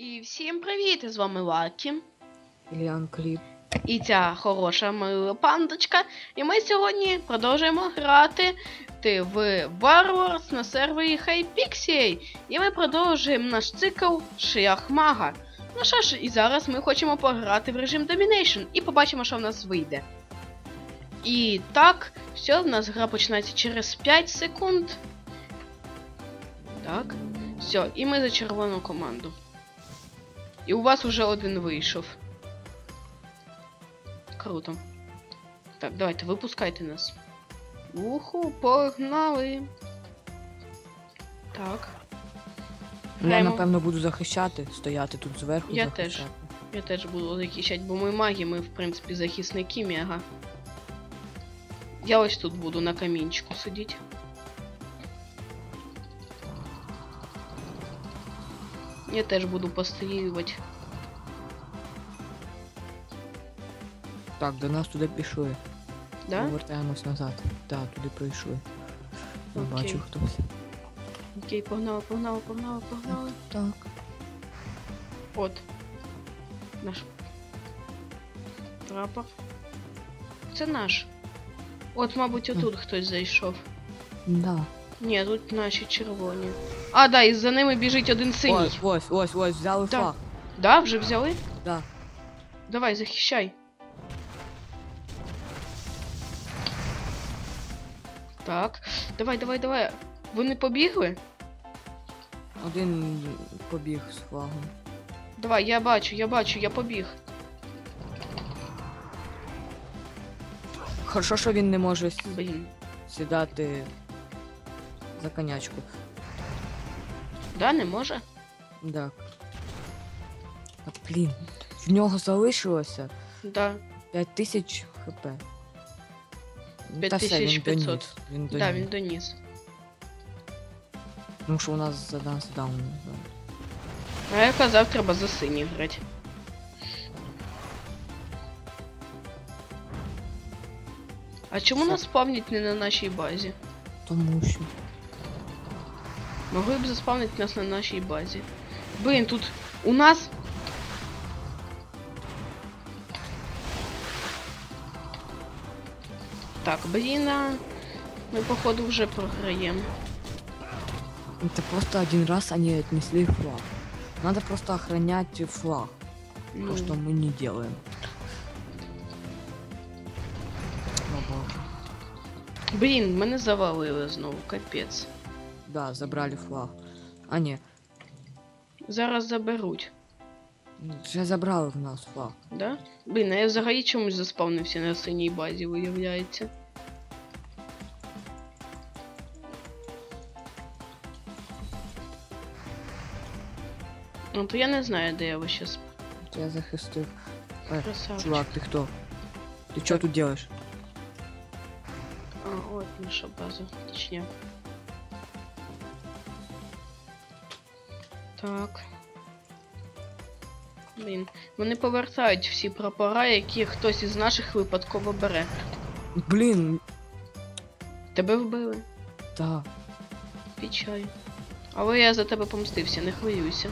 І всім привіт! З вами Лакі. Ільян Кліп. І ця хороша мила пандочка. І ми сьогодні продовжуємо грати ти в Warwars на сервері Hypixie. І ми продовжуємо наш цикл Шлях Мага. Ну що ж, і зараз ми хочемо пограти в режим Domination і побачимо, що в нас вийде. І так, все, в нас гра починається через 5 секунд. Так. Все, і ми за червону команду. І у вас уже один вийшов. Круто. Так, давайте, випускайте нас. Уху, погнали. Так. Я, Граємо. напевно, буду захищати, стояти тут зверху. Я захищати. Я теж буду захищати, бо ми маги, ми в принципі захисники мега. Я ось тут буду на камінчику сидіти. Я теж буду пострілювати. Так, до нас туди пішли. Да? Повертаємось назад. Так, туди прийшли. Я Окей. бачу хтось. Окей, погнали, погнали, погнали, погнали. Так. От. Наш прапор. Це наш. От, мабуть, отут хтось зайшов. Да. Ні, тут наші червоні. А, да, і за ними біжить один синій. Ось, ось, ось, ось, взяли Так. флаг. Да, вже взяли? Да. Давай, захищай. Так. Давай, давай, давай. Вони побігли? Один побіг з флагом. Давай, я бачу, я бачу, я побіг. Хорошо, що він не може Блін. сідати за конячку. Да, не може? Так. А, блін. В нього залишилося Да. 5000 хп. Ну, та все, він 5500. доніс. Він доніс. Да, він доніс. Тому що у нас за нас даун. А я казав, треба за синій грати. А чому Все. нас спавнять не на нашій базі? Тому що. Могли б заспавнити нас на нашій базі. Блін, тут у нас. Так, блін, а ми походу вже програємо. Это просто один раз они отнесли флаг. Надо просто охранять флаг. Ну, То, что мы не делаем. О, боже. Блін, мене завалили знову, капець. Да, забрали флаг. А, не, Зараз заберуть, вже забрали в нас флаг. да? Блін, а я взагалі чомусь заспавнився на синій базі, виявляється. Ну то я не знаю, де я щас. Це я захистив. Е, чувак, ты кто? Ты что тут делаешь? А, от наша база, точняк. Так. Блін, вони повертають всі прапора, які хтось із наших випадково бере. Блин, Тебе вбили? да. Печаль. Але я за тебе помстився, не хвилюйся.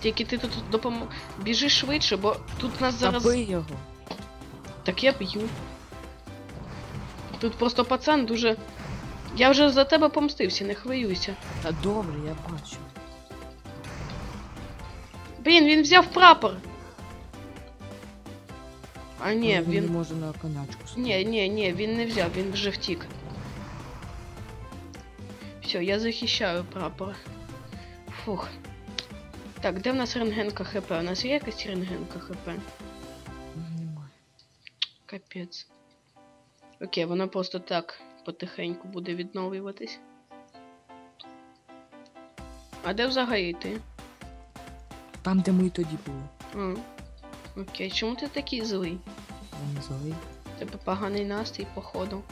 Тільки ти тут допом... Біжи швидше, бо тут нас зараз. Забий його. Так я б'ю. Тут просто пацан дуже. Я вже за тебе помстився, не хвилюйся. Та добре, я бачу. Блін, він взяв прапор. А ні, Але він. не може на конячку. Ні, ні, ні, він не взяв, він вже втік. Все, я захищаю прапор. Фух. Так, де в нас рентгенка ХП? У нас є якась рентгенка ХП? Немає. Капець. Окей, вона просто так потихеньку буде відновлюватись. А де взагалі ти? Там, де ми тоді були. А. Окей, чому ти такий злий? Я не злий. Тебе поганий настрій, походу.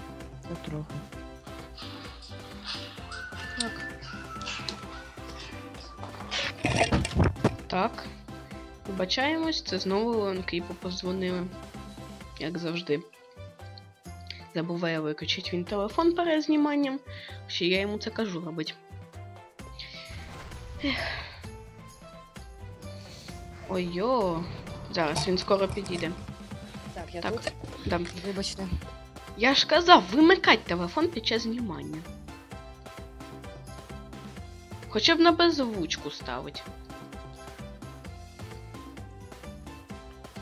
Та трохи. Так. Так. Вибачаємось, це знову Ланкріпу позвонили. Як завжди. Забуває виключити він телефон перед зніманням. Ще я йому це кажу робить. Ой-йо. Зараз він скоро підійде. Так, я Так, тут. Да. Вибачте. Я ж казав, вимикать телефон під час знімання. Хоча б на беззвучку ставить.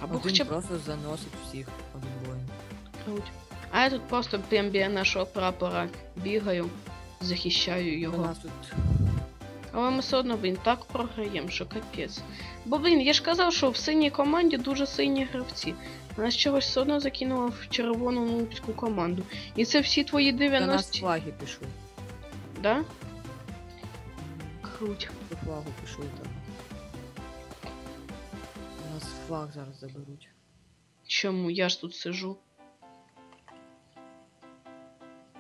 Або Один хоча б просто заносить всіх один воїн. круть. А я тут просто прям біля нашого прапора бігаю, захищаю його. тут Але ми все одно, блін, так програємо, що капець. Бо, блін, я ж казав, що в синій команді дуже сильні гравці. Нас чогось все одно закинуло в червону нубську команду. І це всі твої до нас флаги пішли. Да? Круть. До флагу пішли там. У нас флаг зараз заберуть. Чому? Я ж тут сижу.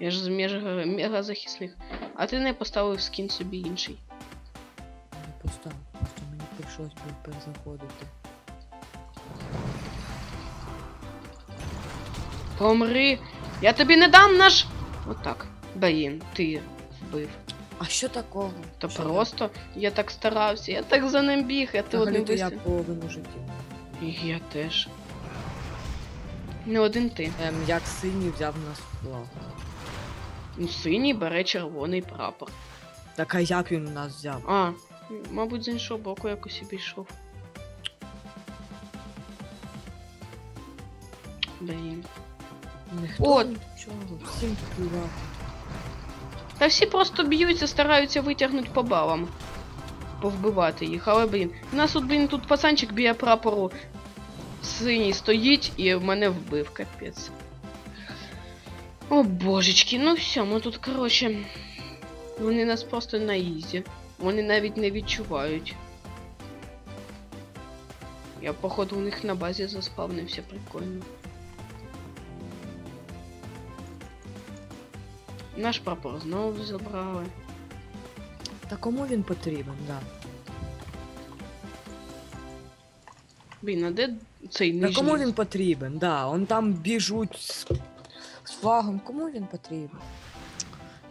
Я ж мега, мега захисних. А ти не поставив скін собі інший. Не постав, просто мені прийшлось би перезаходити. Помри! Я тобі не дам наш. Отак. Блін, ти вбив. А що такого? То Що просто я так старався, я так за ним біг, а ти один я половину життя. І Я теж. Не один ти. Ем, як синій взяв нас флаг. Ну, синій бере червоний прапор. Так а як він у нас взяв? А, мабуть, з іншого боку якось обійшов. Блін. Ніхто От. нічого, всім плювати. Та всі просто б'ються, стараються витягнути по балам. Повбивати їх, але блін. У нас тут, блін, тут пацанчик біля прапору синій стоїть і мене вбив, капець. О божечки, ну все, ми тут, коротше. Вони нас просто на ізі. Вони навіть не відчувають. Я, походу, у них на базі заспавнився прикольно. Наш прапор знову забрали. Та кому він потрібен, да. Блін, а де цей Та нижній? кому він потрібен, да. Он там біжуть флагом. Кому він потрібен?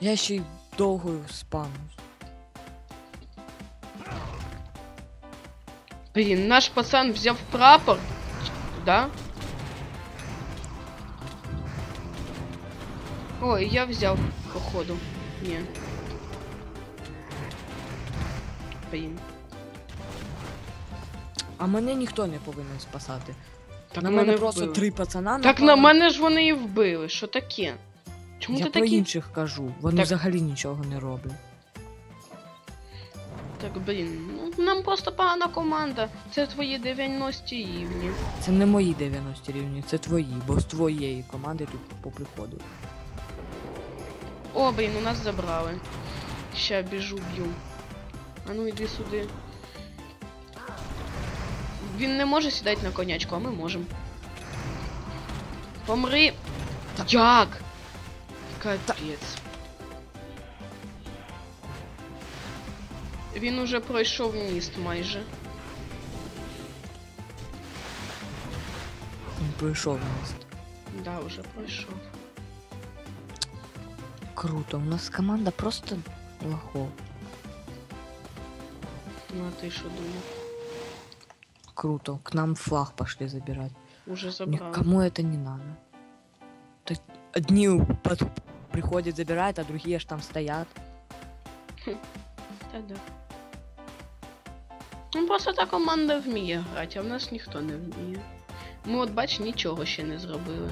Я ще й довго спамлюсь. Блін, наш пацан взяв прапор. Да? Ой, я взяв, походу. Ні. Блін. А мене ніхто не повинен спасати. Так на мене мене просто вбили. три пацана Так на мене ж вони і вбили. Що таке? Чому Я ти про такий? інших кажу. Вони Так- взагалі нічого не роблять. Так, блін, ну нам просто погана команда. Це твої 90 рівні. Це не мої 90 рівні, це твої, бо з твоєї команди тут поприходили. О, блін, у нас забрали. Ща біжу, б'ю. А ну йди сюди. Він не може сідати на конячку, а ми можемо. Помри. Як? Капець. Він уже пройшов міст майже. Він пройшов міст. Да, уже пройшов. Круто, у нас команда просто лохов. Ну а ти що думав? Круто, к нам флаг пошли забирать. Уже забрали. Никому это не надо. То одни под- приходят, забирают, а другие аж там стоят. Та да. Ну просто та команда вміє грати, а в нас ніхто не вміє. Ми от бач, нічого ще не зробили.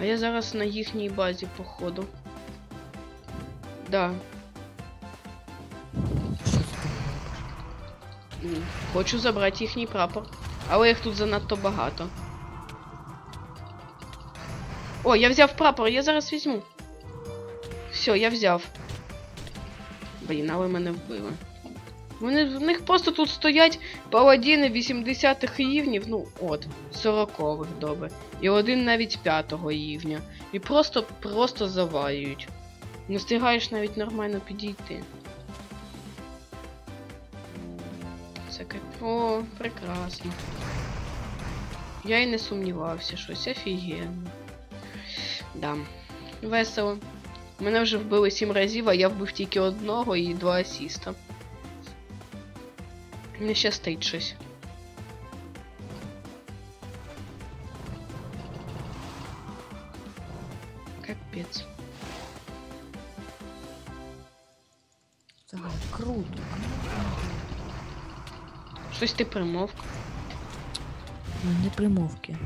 А я зараз на їхній базі, походу. Да. Хочу забрати їхній прапор. Але їх тут занадто багато. О, я взяв прапор, я зараз візьму. Все, я взяв. Блін, але мене вбили. Вони в них просто тут стоять паладіни 80-х рівнів, ну от, 40-х, добре. І один навіть 5-го рівня. І просто просто завалюють. Не встигаєш навіть нормально підійти. Це. О, прекрасно. Я і не сумнівався, щось офігенно. Да. Весело. Мене вже вбили сім разів, а я вбив тільки одного і два асіста. Не щастить щось. Капець. Взагалі, круто. Щось ти примовк. Ну, Не примовки.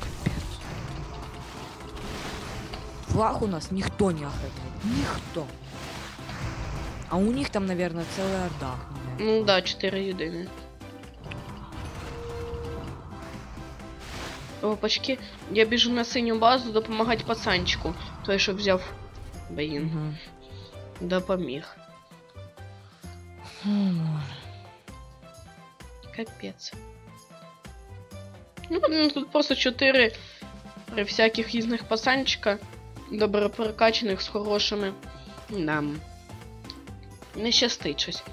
Капець. Флаг у нас никто не охраняет. Никто. А у них там, наверное, целая орда. наверное. Ну да, 4 єдини. Опачки, я біжу на синю базу допомагати пацанчику. Той, що взяв. Блін, Мгм. Допоміг. Капець. Ну, тут просто 4 всяких різних пацанчика. Добре прокачаних з хорошими. Нам. Не щастить щось.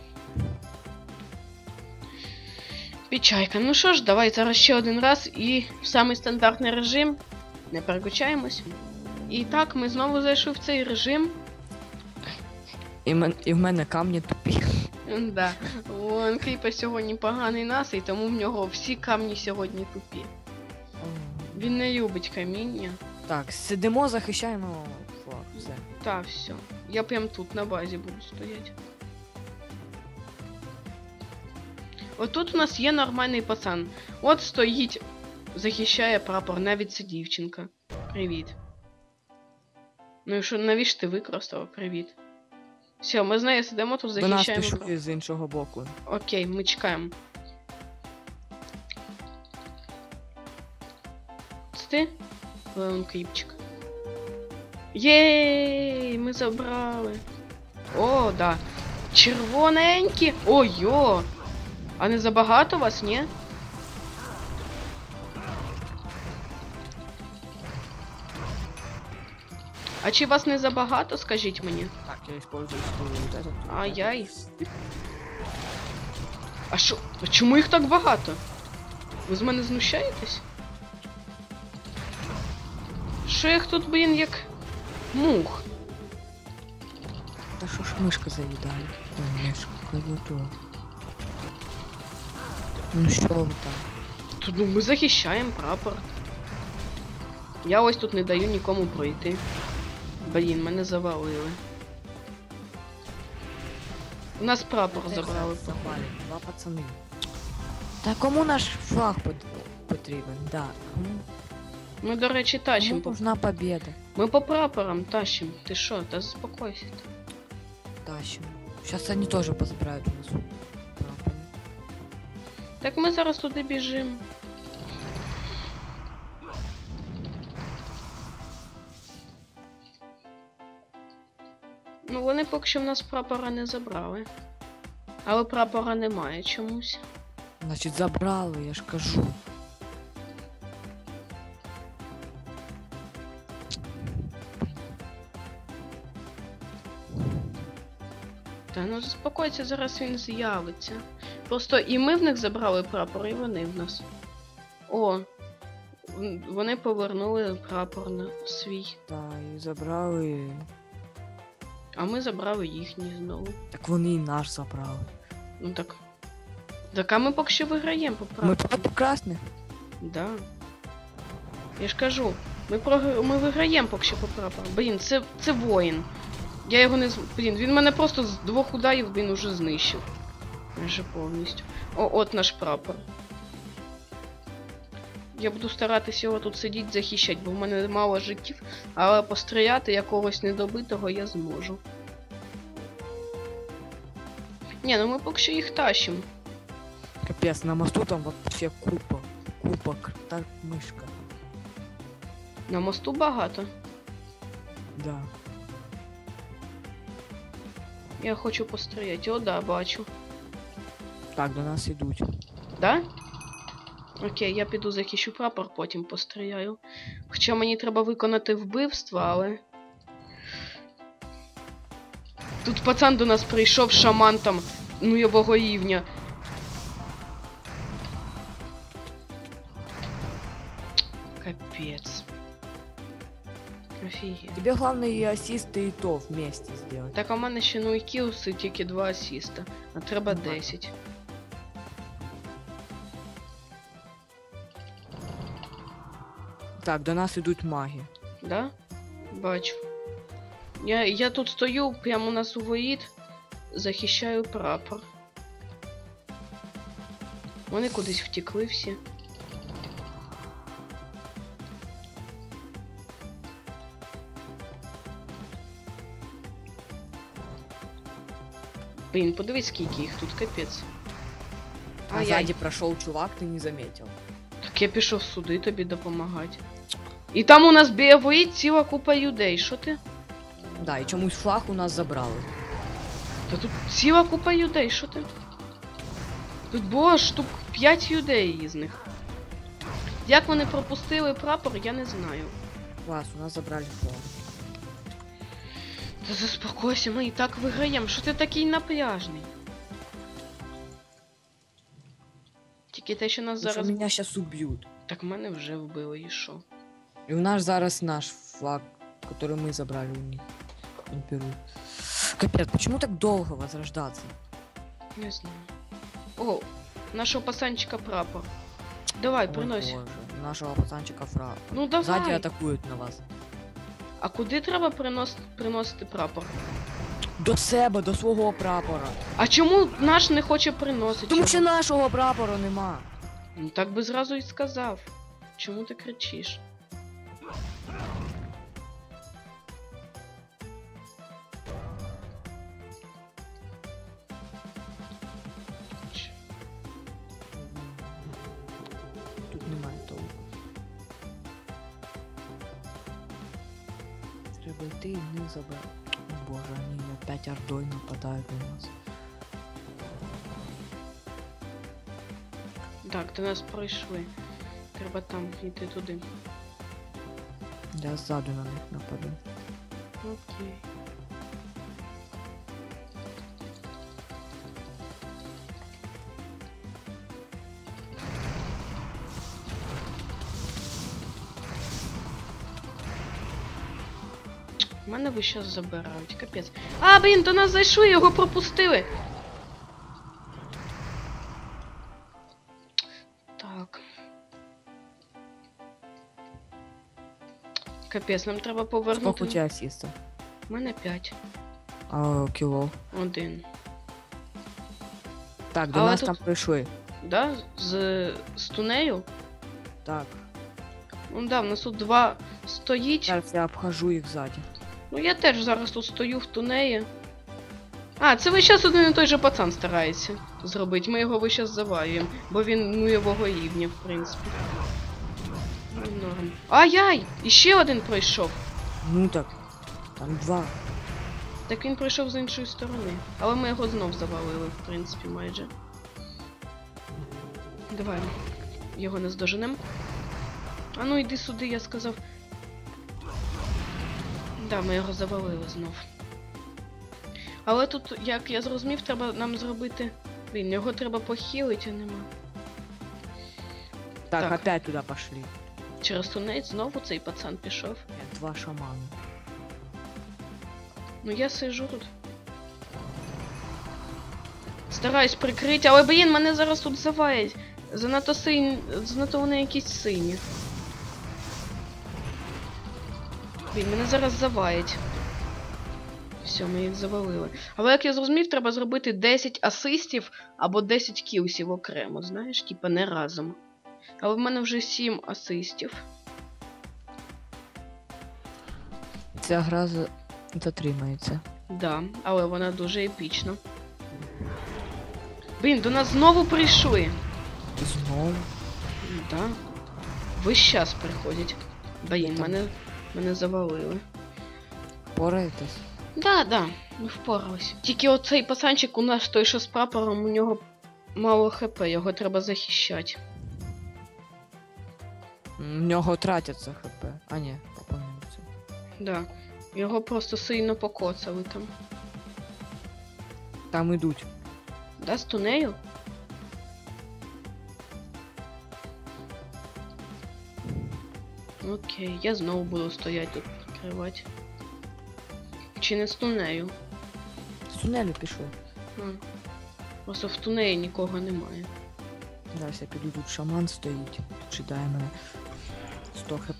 Печайка. Ну що ж, давай зараз ще один раз і в самий стандартний режим. Не переключаємось. І так, ми знову зайшли в цей режим. І, мен, і в мене камні тупі. Да. Вон Кріпа сьогодні поганий настрій, тому в нього всі камні сьогодні тупі. Він не любить каміння. Так, сидимо, захищаємо флаг. Все. Та, все. Я прям тут на базі буду стояти. Отут у нас є нормальний пацан. От стоїть, захищає прапор, навіть це дівчинка. Привіт. Ну і що, навіщо ти використав? Привіт. Все, ми з нею сидимо тут, До нас захищаємо. пішли з іншого боку. Окей, ми чекаємо. Це ти? Леон Кріпчик. Єй, ми забрали. О, да. Червоненькі. Ой-йо. А не забагато вас, ні? А чи вас не забагато, скажіть мені? Я использую вот этот. Ай-яй. А що? А чому їх так багато? Ви з мене знущаєтесь? Що їх тут, блін, як мух? Та що ж мишка заїдає? Ой, мишка, клавіатура. Ну що ви там? Тут ну, ми захищаємо прапор. Я ось тут не даю нікому пройти. Блін, мене завалили. У нас прапор забрали. Запали, два пацани. Та кому наш флаг потрібен? Да. Кому, Ми, до речі, тащимо. кому нужна победа? Ми по прапорам тащимо. Ти що? Та заспокойся. Тащим. Сейчас они тоже позабирают у нас. прапор. Так ми зараз туди біжимо. Вони поки що в нас прапора не забрали. Але прапора немає чомусь. Значить, забрали, я ж кажу. Та ну заспокойся, зараз він з'явиться. Просто і ми в них забрали прапор, і вони в нас. О, вони повернули прапор на свій. Та, і забрали. А ми забрали їхній знову. Так вони і наш забрали. Ну так. Так а ми поки що виграємо по. Ми проти красних. Да. Я ж кажу, ми прогр... ми виграємо поки що по прапору. Блін, це, це воїн. Я його не з. Блін, він мене просто з двох ударів він уже знищив. Майже повністю. О, от наш прапор. Я буду старатися його тут сидіти захищати, бо в мене мало життів, але постріляти якогось недобитого я зможу. Ні, ну ми поки що їх тащимо. Капець, на мосту там вообще купа. Купа, та мишка. На мосту багато. Да. Я хочу постріляти. О, да, бачу. Так, до нас ідуть. Да? Окей, я піду захищу прапор, потім постріляю. Хоча мені треба виконати вбивство, але. Тут пацан до нас прийшов шаман там ну я богоївня. Капец. Офігеть. Тебе главное и ассисты, и то вместе сделать. Так, а в мене ще ну і кілси, тільки два асіста. А треба Ну, ладно. 10. Так, до нас идут маги. Да? Бачу. Я, я тут стою, прямо на сувоїд, захищаю прапор. Вони кудись втекли всі. Блін, подивись, скільки їх тут, капець. А Ай-яй. сзади прошел чувак, ты не заметил. Так я пішов сюди тобі допомагати. І там у нас біля ціла купа людей. Що ти? Да, и чомусь флаг у нас забрали. Та тут ціла купа людей, що ти? Тут було штук 5 людей із них. Як вони пропустили прапор, я не знаю. Класс, у нас забрали флаг. Та заспокойся, ми і так виграємо. Що ти такий напряжний? Тільки те, що нас Потому что зараз. меня сейчас убьют. Так мене вже вбили і що? И у нас зараз наш флаг, который мы забрали у них. Не берут. Капец, почему так долго возрождаться? Не знаю. О, нашого пацанчика прапор. Давай, Ой, принось. боже, Нашего пацанчика фраг. Ну давай. Сзади атакуют на вас. А куди треба принос... приносити прапор? До себе, до свого прапора. А чому наш не хоче приносити? Тому що нашого прапора нема. Ну так би зразу і сказав. Чому ти кричиш? До нас пройшли. Треба там йти туди. Я ззаду на них нападу. Окей. Мене ви щас забирають, капець. А, блін, до нас зайшли, його пропустили. Капець, нам треба повернути. Сколько у тебя ассистов? У мене 5. А, кіло. Один. Так, до Але нас тут- там прийшли. Да? З, з тунею? Так, Ну да, в нас тут два стоїть. зараз я обхожу їх ззаді. Ну я теж зараз тут стою в тунеї. А, це ви зараз один і той же пацан старається зробити. Ми його ви зараз завалюємо, бо він ну його рівня, в принципі. Ай-яй! Іще один пройшов. Ну так, там два. Так він пройшов з іншої сторони. Але ми його знов завалили, в принципі, майже. Давай. Його не здоженем. А ну йди сюди, я сказав. Да, ми його завалили знов. Але тут, як я зрозумів, треба нам зробити. Блін, його треба похилити, а нема. Так, Так. опять туди пошли. Через тунець знову цей пацан пішов. Два шамана. Ну я сижу тут. Стараюсь прикрити, але блін, мене зараз тут заваять. Занадто синь. Занадто вони якісь сині. Блін, мене зараз заваять. Все, ми їх завалили. Але як я зрозумів, треба зробити 10 асистів або 10 кілсів окремо, знаєш, типа не разом. Але в мене вже 7 асистів. Ця гра за... затримається. Да, але вона дуже епічна. Блін, до нас знову прийшли. Знову. Да. Весь час приходять. Блін, там? мене, мене завалили. Пораєтесь? Да, да, ми впоралися. Тільки оцей пацанчик у нас той, що з прапором, у нього мало хп, його треба захищати. В нього тратяться хп. А ні, поповнюється. Да. Його просто сильно покоцали там. Там ідуть. Да, з тунею? Окей, я знову буду стояти тут прикривати. Чи не з тунею? З тунелю пішов. Просто в тунеї нікого немає. Зараз я піду тут шаман стоїть. Читає мене. 100 хп.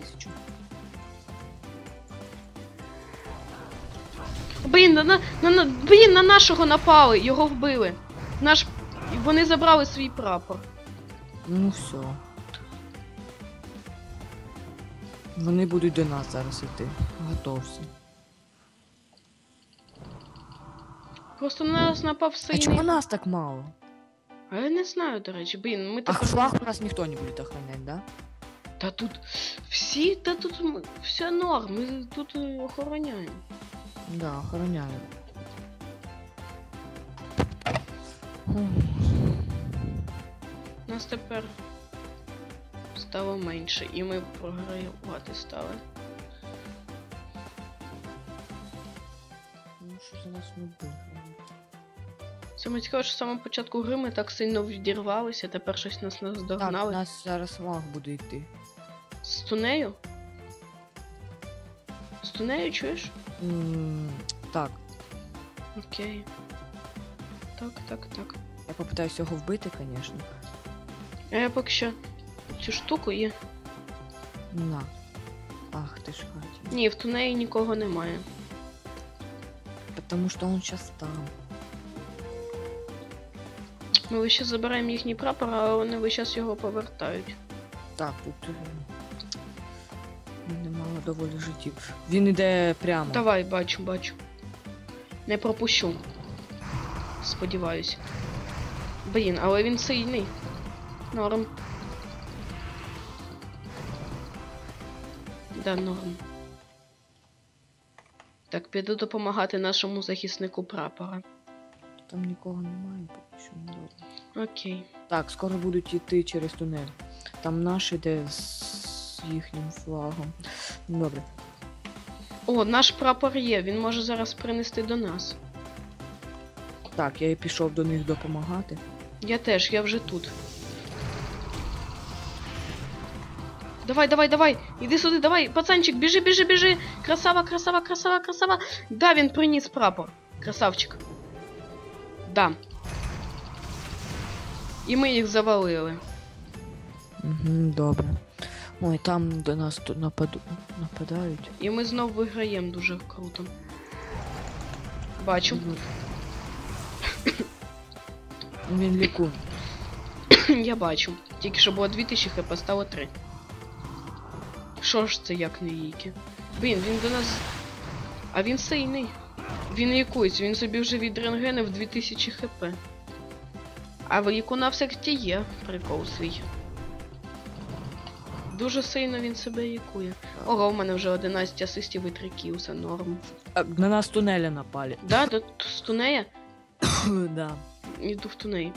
Тисячу. Блін, на, на, на, блін, на нашого напали, його вбили. Наш. Вони забрали свій прапор. Ну все. Вони будуть до нас зараз йти. Готовся. Просто на нас напав А сильний. чому нас так мало? А я не знаю, до речі, блін, ми А тепер. флаг у нас ніхто не буде охороняти, да? Та тут всі, та тут м- все норм, ми тут е, охороняємо. Да, охороняю. Нас тепер стало менше, і ми програвати стали. Ну що за нас не буде? Саме цікаво, що з самого початку гри ми так сильно відірвалися, тепер щось нас Так, наздогнали. нас зараз маг буде йти. З тунею? З тунею чуєш? М, Так, Окей. Так, так, так. я попитаюся його вбити, звісно. А я поки що цю штуку і. На. Ах ти ж Катя. Ні, в тунеї нікого немає. Потому что он сейчас там. Ми лише забираємо їхній прапор, а вони весь час його повертають. Так, тут. е, доволі життів. Він іде прямо. Давай, бачу, бачу. Не пропущу. Сподіваюсь. Блін, але він сильний. Норм. Да, норм. Так, піду допомагати нашому захиснику прапора. Там нікого немає, поки що не добре. Окей. Так, скоро будуть йти через тунель. Там наш іде з їхнім флагом. Добре. О, наш прапор є, він може зараз принести до нас. Так, я і пішов до них допомагати. Я теж, я вже тут. Давай, давай, давай! Іди сюди, давай, пацанчик, біжи, біжи, біжи! Красава, красава, красава, красава! Да, він приніс прапор. Красавчик. Да. І ми їх завалили. Угу, добре. Ой, там до нас тут нападу... нападають. І ми знов виграємо дуже круто. Бачу. Він лікує. Я бачу. Тільки що було 2000 хп, стало 3. Що ж це як не їки? Блін, він до нас. А він сильний. Він лікується, він собі вже від рентгенів 2000 хп. А в лікуна все-таки є прикол свій. Дуже сильно він себе лікує. Ого, в мене вже 11 асистів і 3 кілса, норм. На нас тунеля напали. Да, до стунея? да. Іду в туней.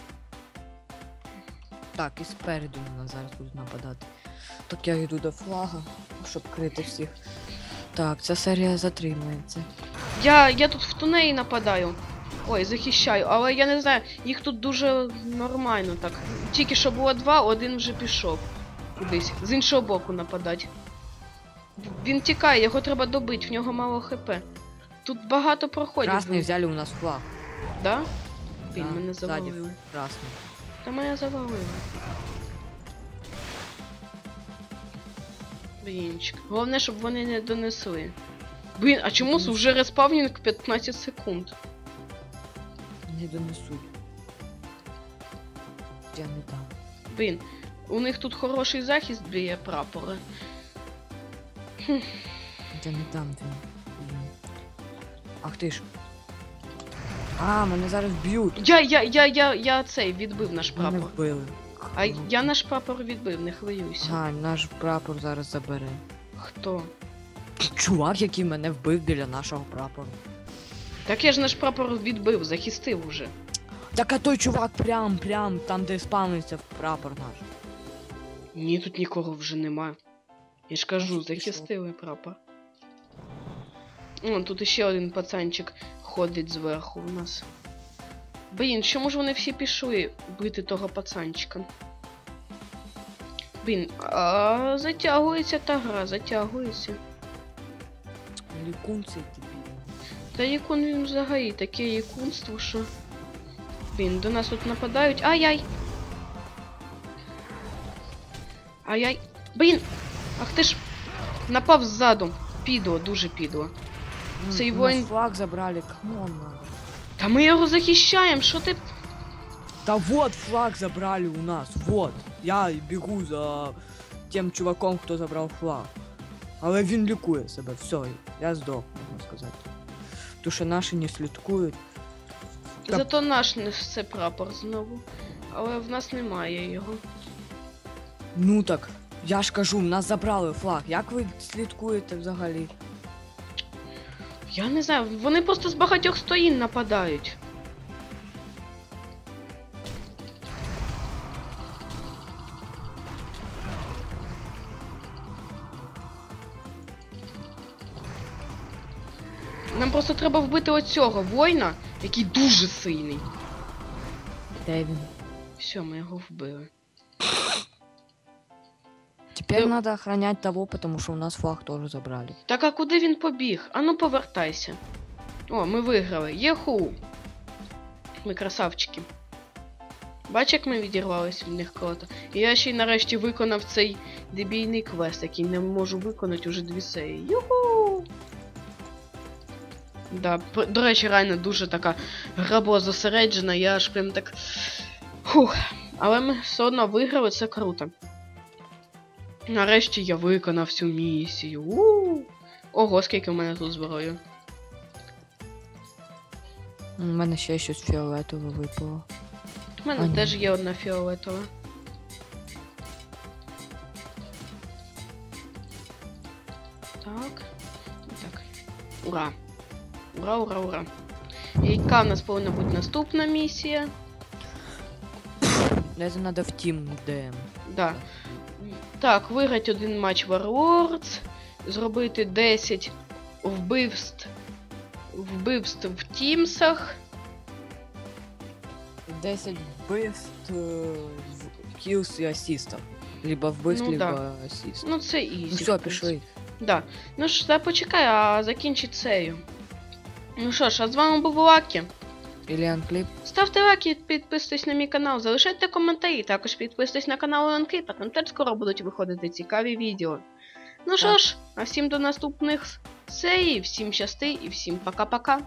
Так, і спереду на нас зараз будуть нападати. Так я йду до флага, щоб крити всіх. Так, ця серія затримується. Я, я тут в тунеї нападаю. Ой, захищаю, але я не знаю, їх тут дуже нормально так. Тільки що було два, один вже пішов. Кудись. З іншого боку нападать. Він тікає, його треба добити, в нього мало хп. Тут багато проходів. Красний взяли у нас флаг. Да? Він Да, мене завалили. Красний. Та мене завалили. Блінчик. Головне, щоб вони не донесли. Блін, а чому вже респавнінг 15 секунд? Не донесуть. Я не дам. Блін, у них тут хороший захист біля прапора. Я не дам він. Ах ти ж. А, мене зараз б'ють. Я, я, я, я, я цей відбив наш Мене прапор. вбили. А я наш прапор відбив, не хвилюйся. Ага, наш прапор зараз забере. Хто? Чувак, який мене вбив біля нашого прапору. Так я ж наш прапор відбив, захистив уже. Так а той чувак прям, прям там, де спавнився прапор наш. Ні, тут нікого вже нема. Я ж кажу, захистили прапор. О, тут іще один пацанчик ходить зверху у нас. Блін, чому ж вони всі пішли бити того пацанчика? Блін, а затягується та гра, затягується. Лікун цей дебільний. Та якун він взагалі таке якунство, що. Блін, до нас тут нападають. Ай-яй! Ай-яй! Блін! Ах ти ж напав ззаду. Підло, дуже підло. М, Цей у нас воїн- флаг забрали, камон надо. Та ми його захищаємо, що ти. Да вот флаг забрали у нас, вот. Я бегу за тем чуваком, хто забрав флаг. Але він лікує себе, все, я здох, можна сказати. Тому що наші не слідкують. Зато наш несе прапор знову. Але в нас немає його. Ну так, я ж кажу, нас забрали флаг. Як ви слідкуєте взагалі? Я не знаю, вони просто з багатьох сторін нападають. Нам просто треба вбити оцього воїна, який дуже сильний. Де він? Все, ми його вбили. Теперь Ну- надо охранять того, потому что у нас флаг тоже забрали. Так а куди він побіг? Ану повертайся. О, ми виграли. Єху! Ми красавчики. Бач, як ми відірвались від них круто. І я ще й нарешті виконав цей дебільний квест, який не можу виконати уже дві серії. Юху! Да, до речі, реально дуже така гра була зосереджена, я аж прям так. Фух. Але ми все одно виграли, це круто. Нарешті я виконав цю місію. у Ого, скільки в мене тут зброї. У мене ще щось фіолетове випало. У мене А, ні. теж є одна фіолетова. Так. Так. Ура! Ура, ура, ура. Яка в нас повинна бути наступна місія? Это надо в тім ДМ. Да. Так, виграти один матч Warlords, зробити 10 вбивств. Вбивств в Тімсах. 10 вбивств, е, в- кілс і асістів. Либо вбивств, Ну, либо да. асіст. Ну це ізі. Ну все, пішли. Да. Ну ж, почекай, а закінчить цею. Ну що ж, а з вами був Лакі. Іліан Кліп. Ставте лайки, підписуйтесь на мій канал, залишайте коментарі, також підписуйтесь на канал Ланкипа, там теж скоро будуть виходити цікаві відео. Ну що ж, а всім до наступних серій, всім щасти і всім пока-пока.